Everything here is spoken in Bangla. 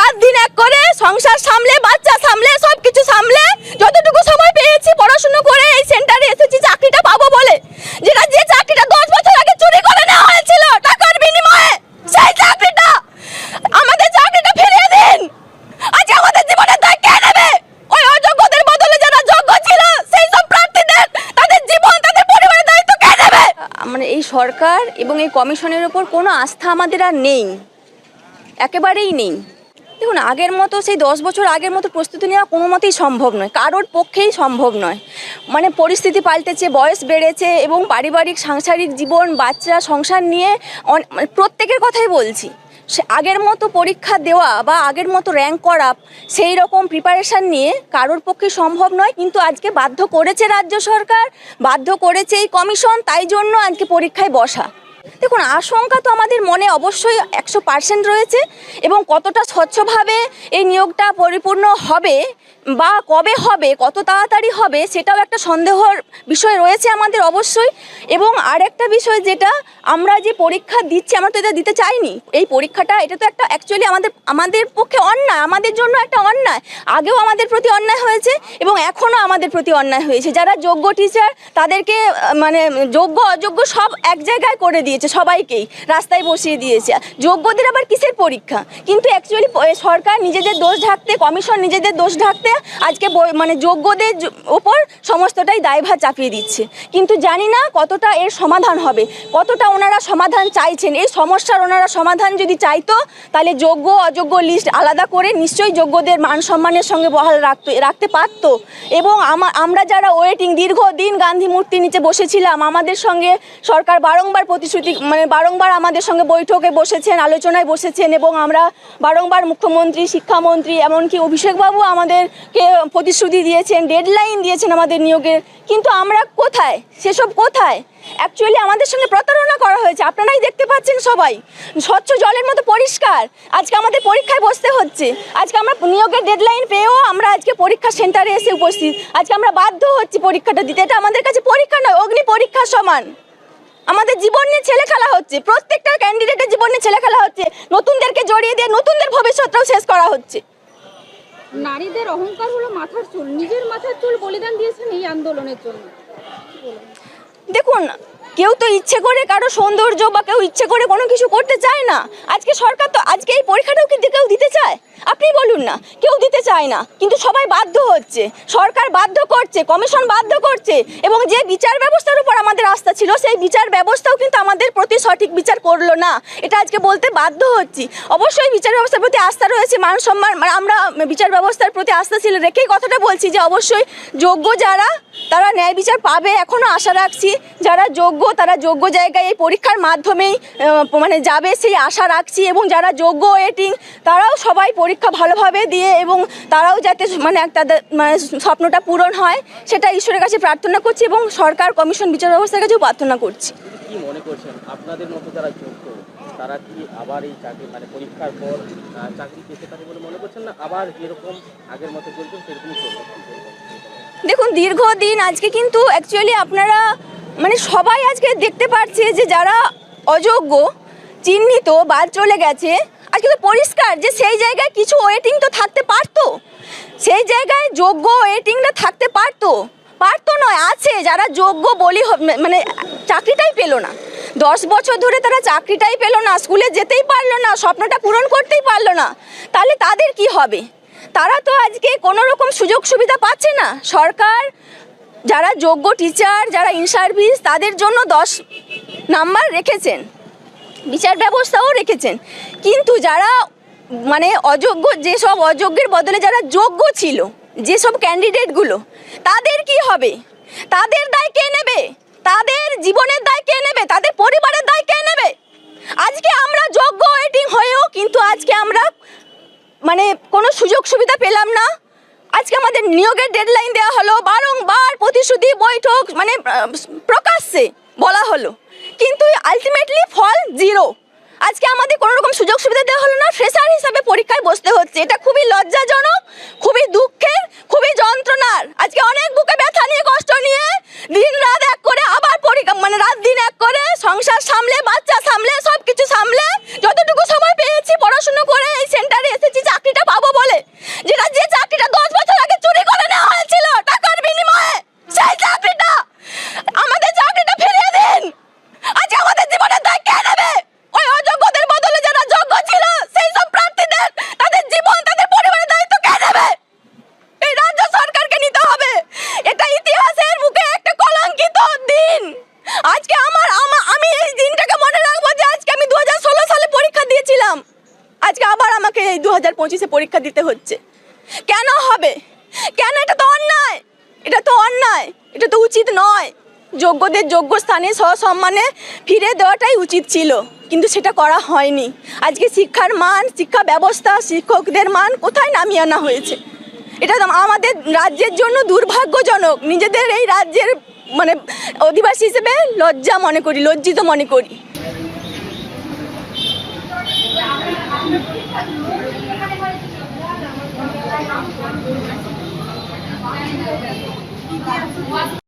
রাত দিন এক করে সংসার সামলে, বাচ্চা সামলে সব কিছু সামলে, যতটুকু সময় পেয়েছি পড়াশুনো করে এই সেন্টারে এসেছি, চাকরিটা পাবো বলে। যেটা যে চাকরিটা দশ বছর আগে চুরি করে নেওয়া হয়েছিল, টাকার বিনিময়ে সেই চাকরিটা। আমাদের চাকরিটা ফিরিয়ে দিন। আজ আমাদের জীবনের দায় কে নেবে? ওই অযোগ্যদের বদলে যারা যোগ্য ছিল, সেই সব প্রার্থীদের, তাদের জীবন, তাদের পরিবারের দায়িত্ব কে মানে এই সরকার এবং এই কমিশনের উপর কোনো আস্থা আমাদের আর নেই। একেবারেই নেই। দেখুন, আগের মতো, সেই দশ বছর আগের মতো প্রস্তুতি নেওয়া কোনো মতেই সম্ভব নয়। কারোর পক্ষেই সম্ভব নয়। মানে পরিস্থিতি পাল্টেছে, বয়স বেড়েছে এবং পারিবারিক, সাংসারিক জীবন, বাচ্চা, সংসার নিয়ে মানে প্রত্যেকের কথাই বলছি। সে আগের মতো পরীক্ষা দেওয়া বা আগের মতো র্যাঙ্ক করা, সেই রকম প্রিপারেশান নিয়ে কারোর পক্ষে সম্ভব নয়। কিন্তু আজকে বাধ্য করেছে রাজ্য সরকার, বাধ্য করেছে এই কমিশন তাই জন্য আজকে পরীক্ষায় বসা। দেখুন, আশঙ্কা তো আমাদের মনে অবশ্যই একশো পার্সেন্ট রয়েছে এবং কতটা স্বচ্ছভাবে এই নিয়োগটা পরিপূর্ণ হবে বা কবে হবে, কত তাড়াতাড়ি হবে, সেটাও একটা সন্দেহর বিষয় রয়েছে আমাদের অবশ্যই। এবং আরেকটা বিষয় যেটা আমরা যে পরীক্ষা দিচ্ছি, আমরা তো এটা দিতে চাইনি। এই পরীক্ষাটা, এটা তো একটা অ্যাকচুয়ালি আমাদের আমাদের পক্ষে অন্যায়, আমাদের জন্য একটা অন্যায়। আগেও আমাদের প্রতি অন্যায় হয়েছে, এবং এখনও আমাদের প্রতি অন্যায় হয়েছে। যারা যোগ্য টিচার তাদেরকে মানে যোগ্য, অযোগ্য সব এক জায়গায় করে দিয়েছে সবাইকেই, রাস্তায় বসিয়ে দিয়েছে। যোগ্যদের আবার কিসের পরীক্ষা? কিন্তু অ্যাকচুয়ালি সরকার নিজেদের দোষ ঢাকতে কমিশন নিজেদের দোষ ঢাকতে আজকে মানে যোগ্যদের ওপর সমস্তটাই দায়ভার চাপিয়ে দিচ্ছে। কিন্তু জানি না কতটা এর সমাধান হবে, কতটা ওনারা সমাধান চাইছেন। এই সমস্যার ওনারা সমাধান যদি চাইতো, তাহলে যোগ্য, অযোগ্য লিস্ট আলাদা করে নিশ্চয়ই যোগ্যদের মান সম্মানের সঙ্গে বহাল রাখতো রাখতে পারতো। এবং আমরা যারা ওয়েটিং দীর্ঘদিন গান্ধী মূর্তির নিচে বসেছিলাম, আমাদের সঙ্গে সরকার বারংবার প্রতিশ্রুতি মানে বারংবার আমাদের সঙ্গে বৈঠকে বসেছেন, আলোচনায় বসেছেন, এবং আমরা বারংবার মুখ্যমন্ত্রী, শিক্ষামন্ত্রী, এমনকি অভিষেকবাবু আমাদেরকে প্রতিশ্রুতি দিয়েছেন ডেডলাইন দিয়েছেন আমাদের নিয়োগের, কিন্তু আমরা কোথায়? সেসব কোথায়? অ্যাকচুয়ালি আমাদের সঙ্গে প্রতারণা করা হয়েছে, আপনারাই দেখতে পাচ্ছেন সবাই। স্বচ্ছ জলের মতো পরিষ্কার। আজকে আমাদের পরীক্ষায় বসতে হচ্ছে। আজকে আমরা নিয়োগের ডেডলাইন পেয়েও আমরা আজকে পরীক্ষা সেন্টারে এসে উপস্থিত। আজকে আমরা বাধ্য হচ্ছি পরীক্ষাটা দিতে। এটা আমাদের কাছে পরীক্ষা নয়, অগ্নি পরীক্ষার সমান। আমাদের জীবন নিয়ে ছেলে খেলা হচ্ছে, প্রত্যেকটা ক্যান্ডিডেটের জীবন নিয়ে ছেলে খেলা হচ্ছে। নতুনদেরকে জড়িয়ে দিয়ে নতুনদের ভবিষ্যৎটাও শেষ করা হচ্ছে। নারীদের অহংকার হলো মাথার চুল। নিজের মাথার চুল বলিদান দিয়েছেন এই আন্দোলনের জন্য। দেখুন কেউ তো ইচ্ছে করে কারও সৌন্দর্য বা কেউ ইচ্ছে করে কোনো কিছু করতে চায় না। আজকে সরকার তো আজকে এই পরীক্ষাটাও কি কেউ দিতে চায়। আপনি বলুন না, কেউ দিতে চায় না, কিন্তু সবাই বাধ্য হচ্ছে। সরকার বাধ্য করছে, কমিশন বাধ্য করছে, এবং যে বিচার ব্যবস্থার উপর আমাদের আস্থা ছিল, সেই বিচার ব্যবস্থাও কিন্তু আমাদের প্রতি সঠিক বিচার করল না। এটা আজকে বলতে বাধ্য হচ্ছি। অবশ্যই বিচার ব্যবস্থার প্রতি আস্থা রয়েছে, মান সম্মান মানে আমরা বিচার ব্যবস্থার প্রতি আস্থা ছিল রেখেই কথাটা বলছি যে অবশ্যই যোগ্য যারা, তারা ন্যায় বিচার পাবে। এখনও আশা রাখছি যারা যোগ্য তারা যোগ্য জায়গায় এই পরীক্ষার মাধ্যমেই মানে যাবে সেই আশা রাখছি এবং যারা যোগ্য ওয়েটিং তারাও সবাই পরীক্ষা ভালোভাবে দিয়ে এবং তারাও যাতে মানে তাদের মানে স্বপ্নটা পূরণ হয় সেটা ঈশ্বরের কাছে প্রার্থনা করছি এবং সরকার কমিশন বিচার ব্যবস্থার কাছেও প্রার্থনা করছি। কি মনে করছেন? আপনাদের মতো যারা যোগ্য তারা কি আবার এই চাকরি মানে পরীক্ষার পর চাকরি পেতে পারে বলে মনে করছেন না? আবার যেরকম আগের মতো চলছে সেরকমই চলবে দেখুন দীর্ঘদিন আজকে কিন্তু অ্যাকচুয়ালি আপনারা মানে সবাই আজকে দেখতে পাচ্ছে যে যারা অযোগ্য, চিহ্নিত, বাদ চলে গেছে, আজকে তো পরিষ্কার যে সেই জায়গায় কিছু ওয়েটিং তো থাকতে পারতো। সেই জায়গায় যোগ্য ওয়েটিংটা থাকতে পারতো। পারতো নয়, আছে, যারা যোগ্য বলি মানে চাকরিটাই পেল না। দশ বছর ধরে তারা চাকরিটাই পেল না, স্কুলে যেতেই পারল না, স্বপ্নটা পূরণ করতেই পারল না। তাহলে তাদের কি হবে? তারা তো আজকে কোনো রকম সুযোগ সুবিধা পাচ্ছে না। সরকার যারা যোগ্য টিচার যারা ইন সার্ভিস তাদের জন্য দশ নাম্বার রেখেছেন। বিচার ব্যবস্থাও রেখেছেন। কিন্তু যারা মানে অযোগ্য যেসব অযোগ্যের বদলে যারা যোগ্য ছিল যেসব ক্যান্ডিডেটগুলো তাদের কি হবে? তাদের দায় কে নেবে? তাদের জীবনের দায় কে নেবে? তাদের পরিবারের দায় কে নেবে? আজকে আমরা যোগ্য ওয়েটিং হয়েও কিন্তু আজকে আমরা মানে কোনো সুযোগ সুবিধা পেলাম না। আজকে আমাদের নিয়োগের ডেডলাইন দেওয়া হলো, বারংবার প্রতিশ্রুতি বৈঠক মানে প্রকাশ্যে বলা হলো। কিন্তু আলটিমেটলি ফল জিরো আজকে আমাদের কোনো রকম সুযোগ সুবিধা দেওয়া হলো না ফ্রেশার হিসাবে পরীক্ষায় বসতে হচ্ছে। এটা খুবই লজ্জাজনক, খুবই দুঃখের, খুবই যন্ত্রণার আজকে অনেক বুকে ব্যথা নিয়ে কষ্ট নিয়ে দিন রাত এক করে আবার পরীক্ষা মানে রাত দিন এক করে সংসার সামলে বাচ্চা সামলে সব কিছু সামলে যতটুকু সময় পেয়েছি পড়াশুনো করে এই সেন্টারে এসেছি চাকরি হাজার পঁচিশে পরীক্ষা দিতে হচ্ছে। কেন হবে? কেন এটা তো অন্যায়? এটা তো অন্যায়। এটা তো উচিত নয়। যোগ্যদের যোগ্য স্থানে সসম্মানে ফিরে দেওয়াটাই উচিত ছিল, কিন্তু সেটা করা হয়নি। আজকে শিক্ষার মান, শিক্ষা ব্যবস্থা, শিক্ষকদের মান কোথায় নামিয়ে আনা হয়েছে? এটা আমাদের রাজ্যের জন্য দুর্ভাগ্যজনক। নিজেদের এই রাজ্যের মানে অধিবাসী হিসেবে লজ্জা মনে করি, লজ্জিত মনে করি। Thank you.